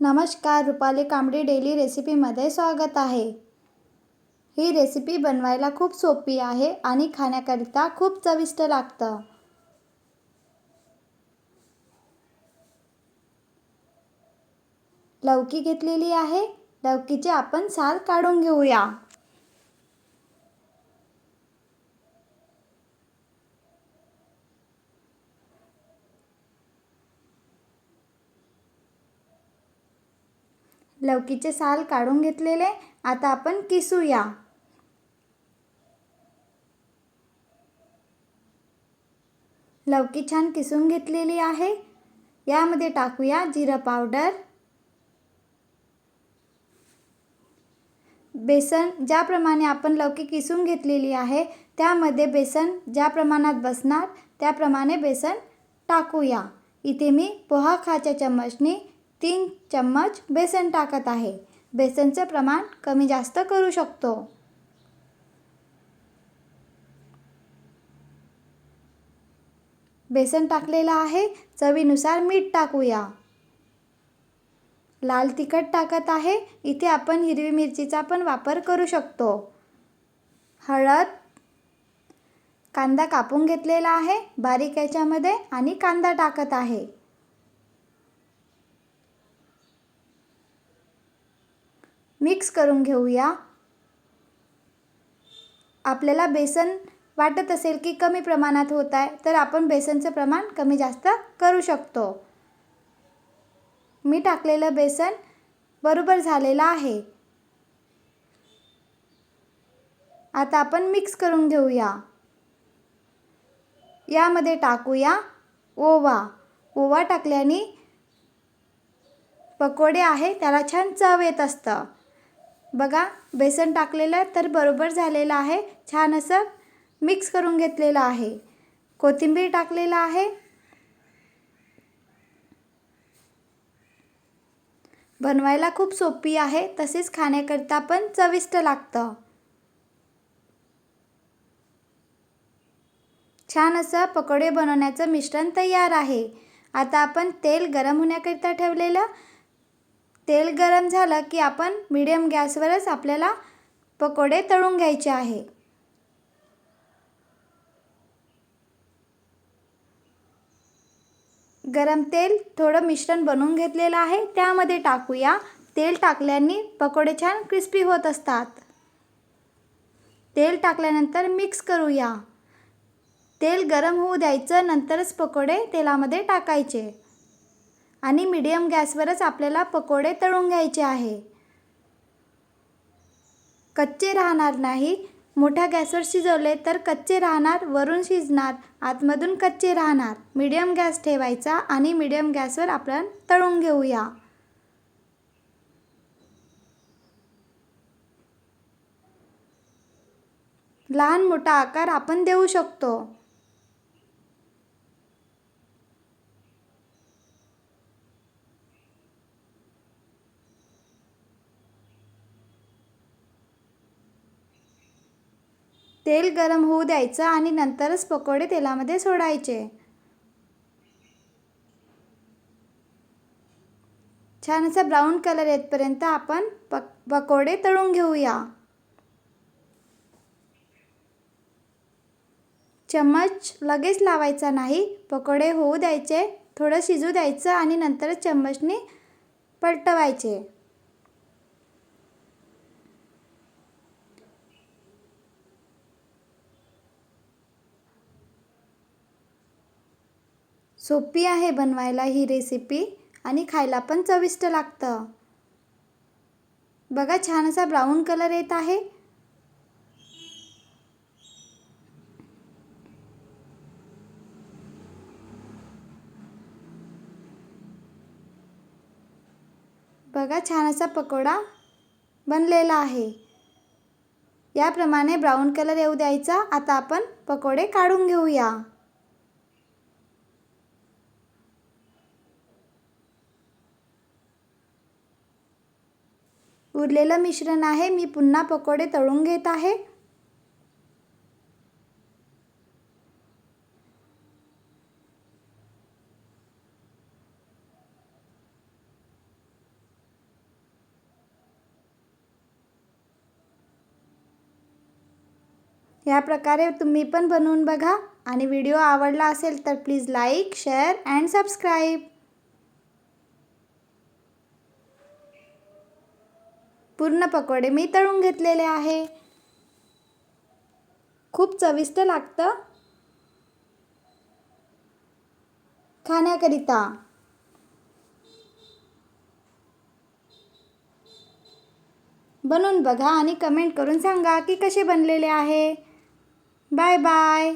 नमस्कार रुपाली कांबडी डेली रेसिपीमध्ये स्वागत आहे. ही रेसिपी बनवायला खूप सोपी आहे आणि खाण्याकरिता खूप चविष्ट लागतं. लवकी घेतलेली आहे. लवकीचे आपण साल काढून घेऊया. लौकीचे साल काढून घेतलेले. आता आपण किसूया. लवकी छान किसून घेतलेली आहे. यामध्ये टाकूया जिरं पावडर. बेसन ज्याप्रमाणे आपण लवकी किसून घेतलेली आहे त्यामध्ये बेसन ज्या प्रमाणात बसणार त्याप्रमाणे बेसन टाकूया. इथे मी पोहा खाच्या चम्मचनी तीन चम्मच बेसन टाकत आहे. बेसनचं प्रमाण कमी जास्त करू शकतो. बेसन टाकलेलं आहे. चवीनुसार मीठ टाकूया. लाल तिखट टाकत आहे. इथे आपण हिरवी मिरचीचा पण वापर करू शकतो. हळद कांदा कापून घेतलेला आहे. बारीक याच्यामध्ये आणि कांदा टाकत आहे. मिक्स करून घेऊया. आपल्याला बेसन वाटत असेल की कमी प्रमाणात होत आहे तर आपण बेसनचं प्रमाण कमी जास्त करू शकतो. मी टाकलेलं बेसन बरोबर झालेलं आहे. आता आपण मिक्स करून घेऊया. यामध्ये टाकूया ओवा. ओवा टाकल्याने पकोडे आहे त्याला छान चव येत असतं. बघा बेसन टाकलेलं तर बरोबर झालेलं आहे. छान असं मिक्स करून घेतलेलं आहे. कोथिंबीर टाकलेलं आहे. बनवायला खूप सोपी आहे तसेच खाण्याकरिता पण चविष्ट लागतं. छान असं पकोडे बनवण्याचं मिश्रण तयार आहे. आता आपण तेल गरम होण्याकरिता ठेवलेलं तेल गरम झालं की आपण मिडियम गॅसवरच आपल्याला पकोडे तळून घ्यायचे आहे. गरम तेल थोडं मिश्रण बनवून घेतलेलं आहे. त्यामध्ये टाकूया. तेल टाकल्याने पकोडे छान क्रिस्पी होत असतात. तेल टाकल्यानंतर मिक्स करूया. तेल गरम होऊ द्यायचं नंतरच पकोडे तेलामध्ये टाकायचे. आणि मीडियम गॅसवरच आपल्याला पकोडे तळून घ्यायचे आहे. कच्चे राहणार नाही. मोठ्या गॅसवर शिजवले तर कच्चे राहणार वरून शिजणार आतमधून कच्चे राहणार. मीडियम गॅस ठेवायचा आणि मीडियम गॅसवर आपण तळून घेऊया. लहान मोठा आकार आपण देऊ शकतो. तेल गरम होऊ द्यायचं आणि नंतरच पकोडे तेलामध्ये सोडायचे. छान असा ब्राऊन कलर येतपर्यंत आपण पक पकोडे तळून घेऊया. चम्मच लगेच लावायचा नाही पकोडे होऊ द्यायचे थोडं शिजू द्यायचं आणि नंतरच चम्मचने पलटवायचे. सोपी आहे बनवायला ही रेसिपी आणि खायला पण चविष्ट लागतं. बघा छान असा ब्राऊन कलर येत आहे. बघा छान असा पकोडा बनलेला आहे. याप्रमाणे ब्राऊन कलर येऊ द्यायचा. आता आपण पकोडे काढून घेऊया. उरलेलं मिश्रण आहे मी पुन्हा पकोडे तळून घेत आहे. या प्रकारे तुम्ही पण बनवून बघा. आणि व्हिडिओ आवडला असेल तर please like share and subscribe. पूर्ण पकोडे मी तळून घेतलेले आहे. खूप चविष्ट लागतं. खाण्याकरिता. बनवून बघा आणि कमेंट करून सांगा की कसे बनलेले आहे. Bye bye